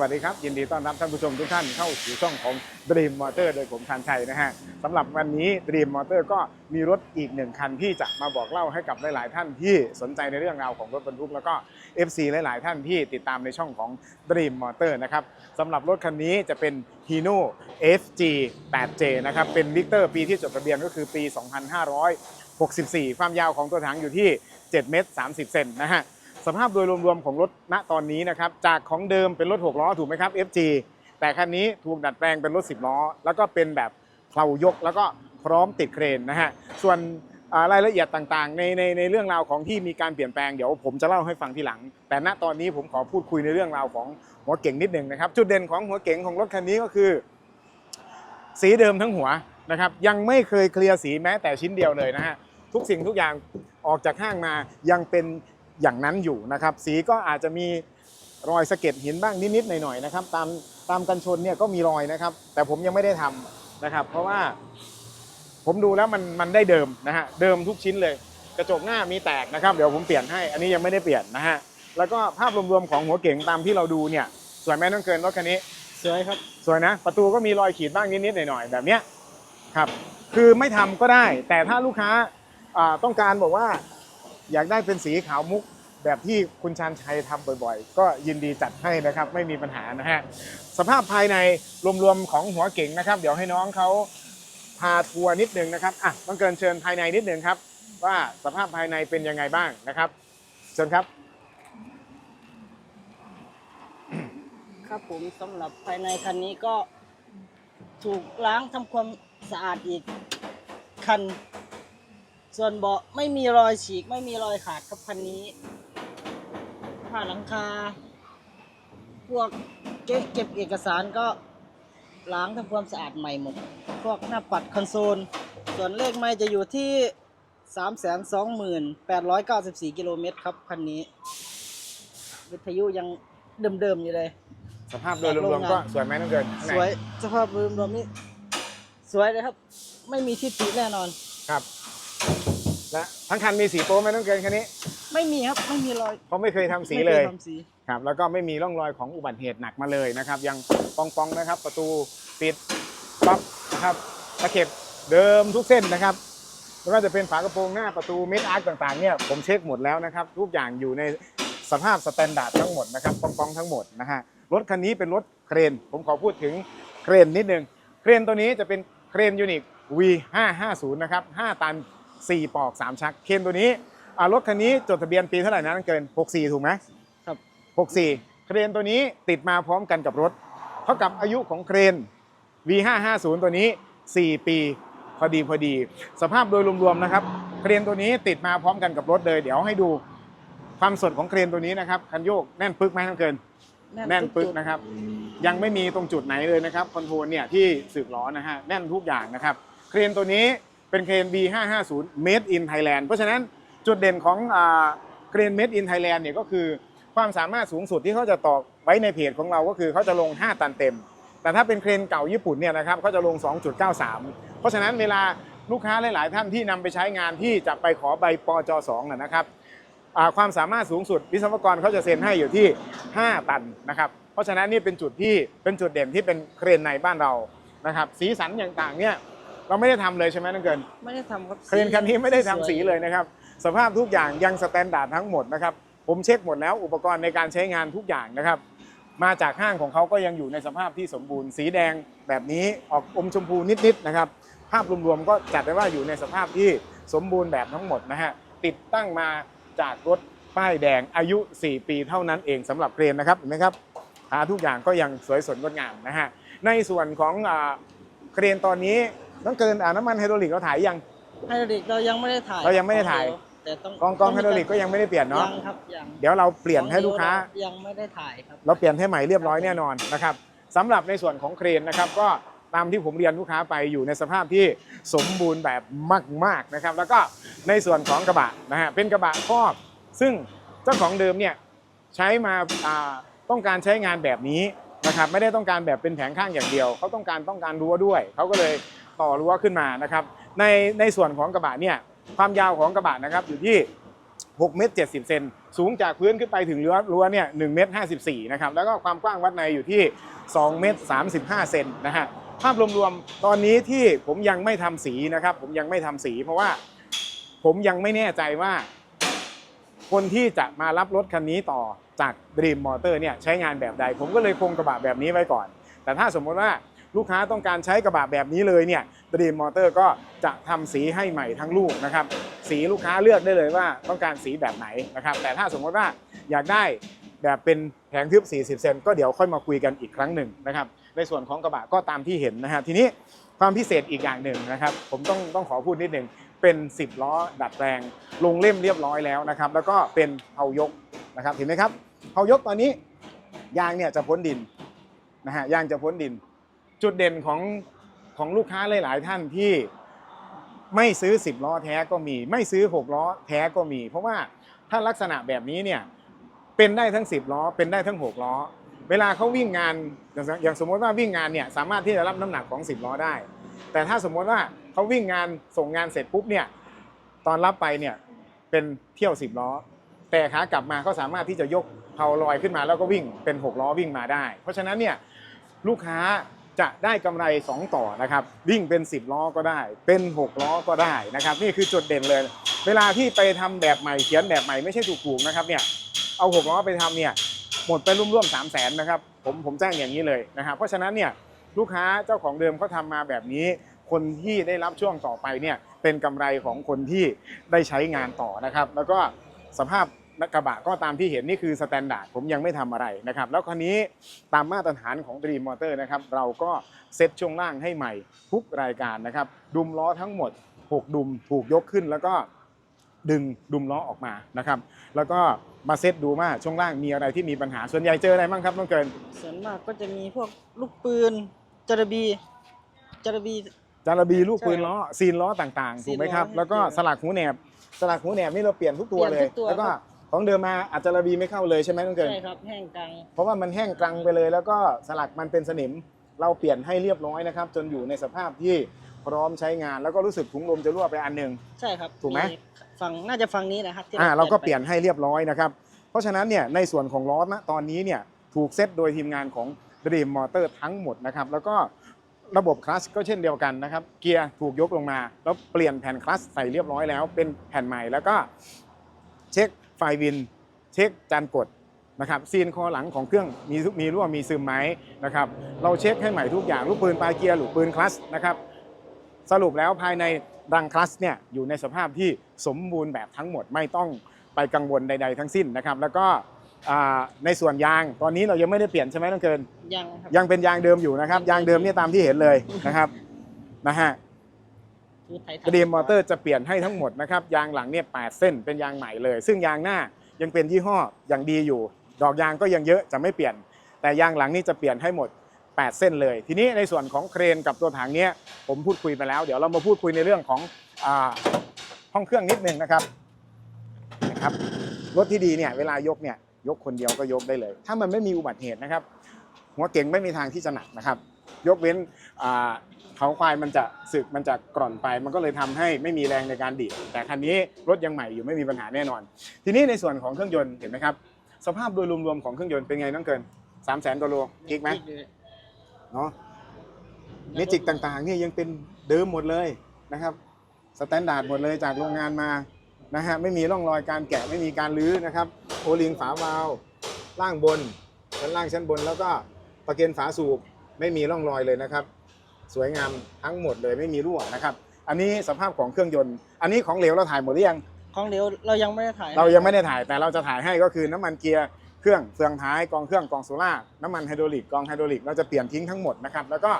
วัสดีครับ ยินดีต้อนรับท่านผู้ชมทุกท่านเข้าสู่ช่องของ Dream Motor โดยผมชันชัยนะฮะสำหรับวันนี้ Dream Motor ก็มีรถอีกหนึ่งคันที่จะมาบอกเล่าให้กับหลาย ๆ ท่านที่สนใจในเรื่องราวของรถบรรทุกแล้วก็ FC หลาย ๆ ท่านที่ติดตามในช่องของ Dream Motor นะครับสำหรับรถคันนี้จะเป็น Hino FG 8J นะครับเป็นลิกเตอร์ปีที่จดทะเบียนก็คือปี 2564 ความยาวของตัวถังอยู่ที่7เมตร30เซนนะฮะ สภาพโดยรวมๆของรถณตอนนี้นะครับจากของเดิมเป็นรถ6ล้อถูกไหมครับ FG แต่คันนี้ถูกดัดแปลงเป็นรถ 10 ล้อ แล้วก็เป็นแบบเพลายกแล้วก็พร้อมติดเครนนะฮะส่วนรายละเอียดต่างๆในในในเรื่องราวของที่มีการเปลี่ยนแปลงเดี๋ยวผมจะเล่าให้ฟังทีหลัง แต่ณตอนนี้ผมขอพูดคุยในเรื่องราวของหัวเก่งนิดหนึ่งนะครับ จุดเด่นของหัวเก่งของรถคันนี้ก็คือ สีเดิมทั้งหัวนะครับยังไม่เคยเคลียร์สีแม้แต่ชิ้นเดียวเลยนะฮะทุกสิ่งทุกอย่างออกจากห้างมายังเป็น อย่างนั้นอยู่นะครับ สีก็อาจจะมีรอยสะเก็ดหินบ้างนิดๆหน่อยๆนะครับ ตามตามกันชนเนี่ยก็มีรอยนะครับ แต่ผมยังไม่ได้ทำนะครับ เพราะว่า ผมดูแล้วมันมันได้เดิมนะฮะเดิมทุกชิ้นเลย กระจกหน้ามีแตกนะครับ เดี๋ยวผมเปลี่ยนให้ อันนี้ยังไม่ได้เปลี่ยนนะฮะแล้วก็ภาพรวมๆของหัวเก๋งตามที่เราดูเนี่ยสวยไหมน้องเกินรถคันนี้สวยครับสวยนะ ประตูก็มีรอยขีดบ้างนิดๆหน่อยๆแบบเนี้ยครับ คือไม่ทำก็ได้ แต่ถ้าลูกค้าอ่าต้องการบอกว่า อยากได้เป็นสีขาวมุกแบบที่คุณชานชัยทำบ่อยๆ ก็ยินดีจัดให้นะครับไม่มีปัญหานะฮะสภาพภายในรวมๆของหัวเก๋งนะครับ เดี๋ยวให้น้องเขาพาทัวร์นิดนึงนะครับอะต้องเกินเชิญภายในนิดนึงครับ ว่าสภาพภายในเป็นยังไงบ้างนะครับเชิญครับ ครับผมสำหรับภายในคันนี้ก็ถูกล้างทำความสะอาดอีกคัน ส่วนเบาะไม่มีรอยฉีกไม่มีรอยขาดครับคันนี้ผ้าหลังคา พวกเก็บเก็บเอกสารก็ล้างทำความสะอาดใหม่หมด พวกหน้าปัดคอนโซล ส่วนเลขไม่จะอยู่ที่ 32894 กิโลเมตรครับคันนี้ วิทยุยังเดิมๆอยู่เลย สภาพโดยรวมๆก็สวยไหมน้องเกินข้างในสวยสภาพรวมๆนี่สวยเลยครับ ไม่มีที่ติแน่นอนครับ และทั้งคันมีสีโป๊ไหมน้องเกินคันนี้ไม่มีครับไม่มีรอยเพราะไม่เคยทำสีไม่เลคยทำสีครับแล้วก็ไม่มีร่องรอยของอุบัติเหตุหนักมาเลยนะครับ ยังปองๆนะครับ ประตูปิดป๊อปนะครับตะเข็บเดิมทุกเส้นนะครับไม่ว่าจะเป็นฝากระโปรงหน้าประตูเมดอาร์ต่างๆเนี่ยผมเช็คหมดแล้วนะครับ ทุกอย่างอยู่ในสภาพสแตนดาร์ดทั้งหมดนะครับปองๆทั้งหมดนะฮะรถคันนี้เป็นรถเครน ผมขอพูดถึงเครนนิดนึงเครนตัวนี้จะเป็นเครนยูนิค V550 นะครับ5ตัน 4 ปอก 3 ชัก เครนตัวนี้อ่ารถคันนี้จดทะเบียนปีเท่าไหร่นะน้องเกิน 64 ถูกไหมครับ 64 เครนตัวนี้ติดมาพร้อมกันกับรถ เท่ากับอายุของเครน V550 ตัวนี้ 4 ปีพอดีพอดี สภาพโดยรวมๆนะครับ เครนตัวนี้ติดมาพร้อมกันกับรถเลย เดี๋ยวให้ดูความสดของเครนตัวนี้นะครับคันโยกแน่นปึกไหมน้องเกิน แน่นทุปึ๊กจุดนะครับ ยังไม่มีตรงจุดไหนเลยนะครับคอนโทรลเนี่ยที่สึกล้อนะฮะแน่นทุกอย่างนะครับ เครนตัวนี้ เป็นเครน B550 Made in Thailand เพราะฉะนั้นจุดเด่นของเครน Made in Thailand เนี่ยก็คือความสามารถสูงสุดที่เขาจะต่อไว้ในเพจของเราก็คือเขาจะลง 5 ตันเต็ม แต่ถ้าเป็นเครนเก่าญี่ปุ่นเนี่ยนะครับเขาจะลง 2.93 เพราะฉะนั้นเวลาลูกค้าหลาย ๆ ท่านที่นำไปใช้งานที่จะไปขอใบปจ2นะนะครับความสามารถสูงสุดวิศวกรเขาจะเซ็นให้อยู่ที่ 5 ตันนะครับ เพราะฉะนั้นนี่เป็นจุดที่เป็นจุดเด่นที่เป็นเครนในบ้านเรานะครับ สีสันอย่างต่างเนี่ย เราไม่ได้ทำเลยใช่ไหมน้องเกินไม่ได้ทำครับเครนคันนี้ไม่ได้ทำวยสีเลยนะครับ สภาพทุกอย่างยังสแตนดาร์ดทั้งหมดนะครับ ผมเช็คหมดแล้วอุปกรณ์ในการใช้งานทุกอย่างนะครับ มาจากห้างของเขาก็ยังอยู่ในสภาพที่สมบูรณ์ สีแดงแบบนี้ออกอมชมพูนิดๆนะครับ ภาพรวมๆก็จัดได้ว่าอยู่ในสภาพที่สมบูรณ์แบบทั้งหมดนะฮะติดตั้งมาจากรถป้ายแดงอายุ 4 ปีเท่านั้นเองสำหรับเครนนะครับเห็นไหมครับขาทุกอย่างก็ยังสวยสดงดงามนะฮะในส่วนของอ่าเครนตอนนี้ ต้องเกินอ่าน้ำมันไฮดรอลิกเราถ่ายยัง ไฮดรอลิกเรายังไม่ได้ถ่ายเรายังไม่ได้ถ่าย แต่ต้องกองกองไฮดรอลิกก็ยังไม่ได้เปลี่ยนเนาะยังครับยังเดี๋ยวเราเปลี่ยนให้ลูกค้า ยังไม่ได้ถ่ายครับเราเปลี่ยนให้ใหม่เรียบร้อยแน่นอนนะครับสำหรับในส่วนของเครนนะครับก็ตามที่ผมเรียนลูกค้าไปอยู่ในสภาพที่สมบูรณ์แบบมาก ๆนะครับ แล้วก็ในส่วนของกระบะนะฮะเป็นกระบะครอบ ซึ่งเจ้าของเดิมเนี่ยใช้มาอ่าต้องการใช้งานแบบนี้นะครับไม่ได้ต้องการแบบเป็นแผงข้างอย่างเดียว เขาต้องการต้องการรั้วด้วย เขาก็เลย ต่อรั้วขึ้นมานะครับ ในในส่วนของกระบะเนี่ยความยาวของกระบะนะครับอยู่ที่6เมตร70เซนสูงจากพื้นขึ้นไปถึงรั้วรั้วเนี่ย1เมตร54นะครับแล้วก็ความกว้างวัดในอยู่ที่2เมตร35เซนนะฮะภาพรวมๆตอนนี้ที่ผมยังไม่ทำสีนะครับ ผมยังไม่ทำสี เพราะว่าผมยังไม่แน่ใจว่า คนที่จะมารับรถคันนี้ต่อจาก Dream Motor เนี่ยใช้งานแบบใด ผมก็เลยคงกระบะแบบนี้ไว้ก่อน แต่ถ้าสมมติว่า ลูกค้าต้องการใช้กระบะแบบนี้เลยเนี่ย Dream Motor ก็จะทำสีให้ใหม่ทั้งลูกนะครับ สีลูกค้าเลือกได้เลยว่าต้องการสีแบบไหนนะครับ แต่ถ้าสมมติว่าอยากได้แบบเป็นแผงทึบ 40 เซนก็เดี๋ยวค่อยมาคุยกันอีกครั้งหนึ่งนะครับ ในส่วนของกระบะก็ตามที่เห็นนะฮะทีนี้ความพิเศษอีกอย่างหนึ่งนะครับ ผมต้องต้องขอพูดนิดหนึ่งเป็น 10 ล้อดัดแปลง ลงเล่มเรียบร้อยแล้วนะครับ แล้วก็เป็นเผายกนะครับเห็นไหมครับเผายกตอนนี้ยางเนี่ยจะพ้นดินนะฮะยางจะพ้นดิน จุดเด่นของของลูกค้าหลายๆท่านที่ไม่ซื้อ 10 ล้อแท้ก็มี ไม่ซื้อ 6 ล้อแท้ก็มี เพราะว่าถ้าลักษณะแบบนี้เนี่ยเป็นได้ทั้ง 10 ล้อ เป็นได้ทั้ง 6 ล้อ เวลาเขาวิ่งงานอย่างสมมติว่าวิ่งงานเนี่ยสามารถที่จะรับน้ำหนักของ 10 ล้อได้ แต่ถ้าสมมติว่าเขาวิ่งงานส่งงานเสร็จปุ๊บเนี่ยตอนรับไปเนี่ยเป็นเที่ยว 10 ล้อ แต่ขากลับมาก็สามารถที่จะยกเพาลอยขึ้นมาแล้วก็วิ่งเป็น 6 ล้อวิ่งมาได้ เพราะฉะนั้นเนี่ยลูกค้า จะได้กำไร 2 ต่อนะครับวิ่งเป็น 10 ล้อก็ได้ เป็น 6 ล้อก็ได้นะครับ นี่คือจุดเด่นเลย เวลาที่ไปทำแบบใหม่เขียนแบบใหม่ไม่ใช่ถูกๆนะครับเนี่ยเอา6ล้อไปทำเนี่ยหมดไปร่วมๆ3 0 0แสนนะครับผมผมแจ้งอย่างนี้เลยนะครับเพราะฉะนั้นเนี่ยลูกค้าเจ้าของเดิมเขาทำมาแบบนี้ คนที่ได้รับช่วงต่อไปเนี่ยเป็นกำไรของคนที่ได้ใช้งานต่อนะครับ แล้วก็สภาพ กระบะก็ตามที่เห็นนี่คือสแตนดาร์ดผมยังไม่ทำอะไรนะครับแล้วคันนี้ตามมาตรฐานของ Dream Motor นะครับเราก็เซ็ตช่วงล่างให้ใหม่ทุกรายการนะครับดุมล้อทั้งหมด 6 ดุมถูกยกขึ้นแล้วก็ดึงดุมล้อออกมานะครับแล้วก็มาเซ็ตดูว่าช่วงล่างมีอะไรที่มีปัญหาส่วนใหญ่เจออะไรบ้างครับน้องเกินส่วนมากก็จะมีพวกลูกปืนจระบีจระบีจารบีลูกปืนใช่ล้อซีนล้อต่างๆซีถูนกไหมครับล้อแล้วก็ให้เปลี่ยนสลักหูแหนบ สลักหูแหนบนี่เราเปลี่ยนทุกตัวเปลี่เลยยนทุกตัวแล้วก็ครับ ของเดิมมาอาจจารบีไม่เข้าเลยใช่ไหมน้องเกินใช่ครับแห้งกลางเพราะว่ามันแห้งกรังไปเลย แล้วก็สลักมันเป็นสนิม เราเปลี่ยนให้เรียบร้อยนะครับ จนอยู่ในสภาพที่พร้อมใช้งาน แล้วก็รู้สึกถุงลมจะรั่วไปอันหนึ่ง ใช่ครับถูกไหม ฝั่งน่าจะฝั่งนี้นะครับที่อ่าเราก็ไปเปลี่ยนให้เรียบร้อยนะครับ เพราะฉะนั้นเนี่ยในส่วนของล้อนะตอนนี้เนี่ยถูกเซตโดยทีมงานของ Dream Motor ทั้งหมดนะครับ แล้วก็ระบบคลัสก็เช่นเดียวกันนะครับ เกียร์ถูกยกลงมา แล้วเปลี่ยนแผ่นคลัสใส่เรียบร้อยแล้วเป็นแผ่นใหม่แล้วก็เช็ค ไฟวิน เช็คจานกดนะครับซีนคอหลังของเครื่องมีทุกมีรั่วมีซึมไหมนะครับเราเช็คให้ใหม่ทุกอย่างลูกปืนปลายเกียร์ลูกปืนคลัสนะครับสรุปแล้วภายในรังคลัสเนี่ยอยู่ในสภาพที่สมบูรณ์แบบทั้งหมดไม่ต้องไปกังวลใด ๆ ทั้งสิ้นนะครับ แล้วก็อ่าในส่วนยางตอนนี้เรายังไม่ได้เปลี่ยนใช่ไหมน้องเกินยังครับยังเป็นยางเดิมอยู่นะครับ ยางเดิมเนี่ยตามที่เห็นเลยนะครับนะฮะคือไทยกระ เดีมมอเตอร์จะเปลี่ยนให้ทั้งหมดนะครับยางหลังเนี่ยแเส้นเป็นยางใหม่เลย ซึ่งยางหน้ายังเป็นยี่ห้ออย่างดีอยู่ ดอกยางก็ยังเยอะจะไม่เปลี่ยน แต่ยางหลังนี่จะเปลี่ยนให้หมด 8 เส้นเลย ทีนี้ในส่วนของเครนกับตัวถังเนี้ยผมพูดคุยไปแล้ว เดี๋ยวเรามาพูดคุยในเรื่องของอห้องเครื่องนิดนึงนะครับนะครับรถที่ดีเนี่ยเวลายกเนี่ยยกคนเดียวก็ยกได้เลย ถ้ามันไม่มีอุบัติเหตุนะครับหัวเก่งไม่มีทางที่จะหนักนะครับ ยกเว้นเขาควายมันจะสึกมันจะกร่อนไปมันก็เลยทำให้ไม่มีแรงในการดีดแต่คันนี้รถยังใหม่อยู่ไม่มีปัญหาแน่นอน ทีนี้ในส่วนของเครื่องยนต์เห็นไหมครับสภาพโดยรวมๆของเครื่องยนต์เป็นไงน้องเกิน3 0 0 0 0 0กว่าโลกิกไหมเนาะเมจิกต่างๆเนี่ยยังเป็นเดิมหมดเลยนะครับสแตนดาร์ดหมดเลยจากโรงงานมานะฮะไม่มีร่องรอยการแกะไม่มีการลื้อนะครับโอลิงฝาวาลล่างบนชั้นล่างชั้นบนแล้วก็ประเกนฝาสูบ ไม่มีร่องรอยเลยนะครับ สวยงามทั้งหมดเลยไม่มีรั่วนะครับ อันนี้สภาพของเครื่องยนต์ อันนี้ของเหลวเราถ่ายหมดหรือยัง ของเหลวเรายังไม่ได้ถ่ายเรายังไม่ได้ถ่ายแต่เราจะถ่ายให้ก็คือน้ำมันเกียร์เครื่องเฟืองท้ายกองเครื่องกองโซล่าร์น้ำมันไฮดรอลิกกองไฮดรอลิกเราจะเปลี่ยนทิ้งทั้งหมดนะครับ แล้วก็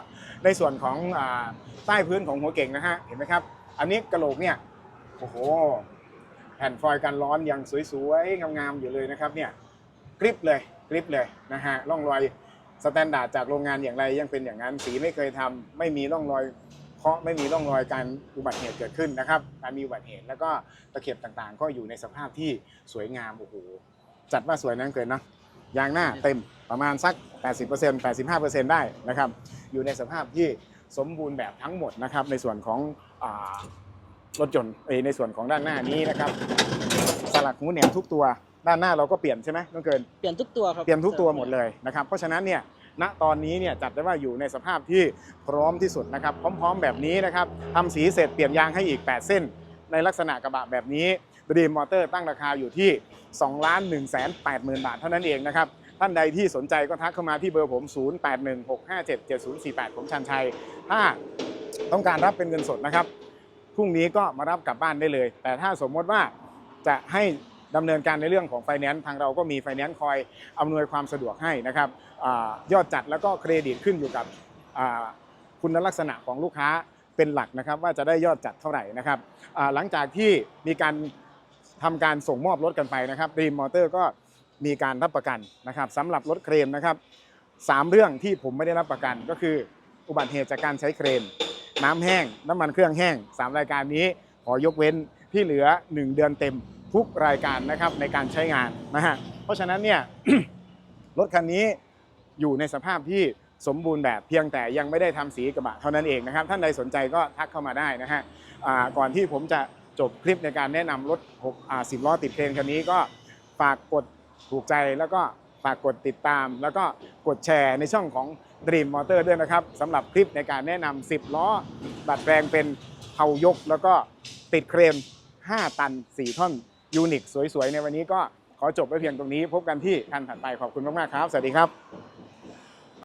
ในส่วนของอาใต้พื้นของหัวเก่งนะฮะเห็นไหมครับ อันนี้กระโหลกเนี่ยโอ้โหแผ่นฟอยล์กันร้อนยังสวยๆงามๆอยู่เลยนะครับเนี่ยกริปเลยกริปเลยนะฮะร่องรอย สแตนดาร์ดจากโรงงานอย่างไรยังเป็นอย่างนั้นสีไม่เคยทำไม่มีร่องรอยเคาะไม่มีร่องรอยการอุบัติเหตุเกิดขึ้นนะครับ การมีอุบัติเหตุแล้วก็ตะเข็บต่างๆ ก็อยู่ในสภาพที่สวยงามโอ้โหจัดว่าสวยนั่นเกินนะยางหน้าเต็มประมาณสัก 80% 85%ได้นะครับ อยู่ในสภาพที่สมบูรณ์แบบทั้งหมดนะครับ ในส่วนของรถยนต์ในส่วนของด้านหน้านี้นะครับ สลักหูแหนมทุกตัว ด้านหน้าเราก็เปลี่ยนใช่ไหมน้องเกิน เปลี่ยนทุกตัวครับเปลี่ยนทุกตัวหมดเลยนะครับ เพราะฉะนั้นเนี่ย ณ ตอนนี้เนี่ยจัดได้ว่าอยู่ในสภาพที่พร้อมที่สุดนะครับ พร้อม ๆ แบบนี้นะครับทำสีเสร็จเปลี่ยนยางให้อีก 8 เส้น ในลักษณะกระบะแบบนี้ Dream Motor ตั้งราคาอยู่ที่2ล้าน1 8 0 0 0 0 บาทเท่านั้นเองนะครับ ท่านใดที่สนใจก็ทักเข้ามาที่เบอร์ผม 0816577048 ผมชันชัย ถ้าต้องการรับเป็นเงินสดนะครับ พรุ่งนี้ก็มารับกลับบ้านได้เลย แต่ถ้าสมมติว่าจะให้ ดำเนินการในเรื่องของไฟแนนซ์ทางเราก็มีไฟแนนซ์คอยอำนวยความสะดวกให้นะครับอยอดจัดแล้วก็เครดิตขึ้นอยู่กับคุณลักษณะของลูกค้าเป็นหลักนะครับว่าจะได้ยอดจัดเท่าไหร่นะครับหลังจากที่มีการทำการส่งมอบรถกันไปนะครับรีมมอเตอร์ก็มีการรับประกันนะครับสำหรับรถเครนนะครับสามเรื่องที่ผมไม่ได้รับประกันก็คือ อุบัติเหตุจากการใช้เครน น้ำแห้งน้ำมันเครื่องแห้ง 3 รายการนี้ขอยกเว้นที่เหลือ 1 เดือนเต็ม ทุกรายการนะครับในการใช้งานนะฮะเพราะฉะนั้นเนี่ยรถคันนี้อยู่ในสภาพที่สมบูรณ์แบบเพียงแต่ยังไม่ได้ทำสีกระบะเท่านั้นเองนะครับ ท่านใดสนใจก็ทักเข้ามาได้นะฮะก่อนที่ผมจะจบคลิปในการแนะนำรถ6อ่า10ล้อติดเทรนคันนี้ก็ฝากกดถูกใจแล้วก็ฝากกดติดตาม แล้วก็กดแชร์ในช่องของ Dream Motor ด้วยนะครับสำหรับคลิปในการแนะนำ10 ล้อดัดแปลงเป็นเผายก แล้วก็ติดเครน 5 ตัน 4 ท่อน ยูนิคสวยๆ ในวันนี้ก็ขอจบไว้เพียงตรงนี้ พบกันที่คันถัดไปขอบคุณมากๆครับ สวัสดีครับ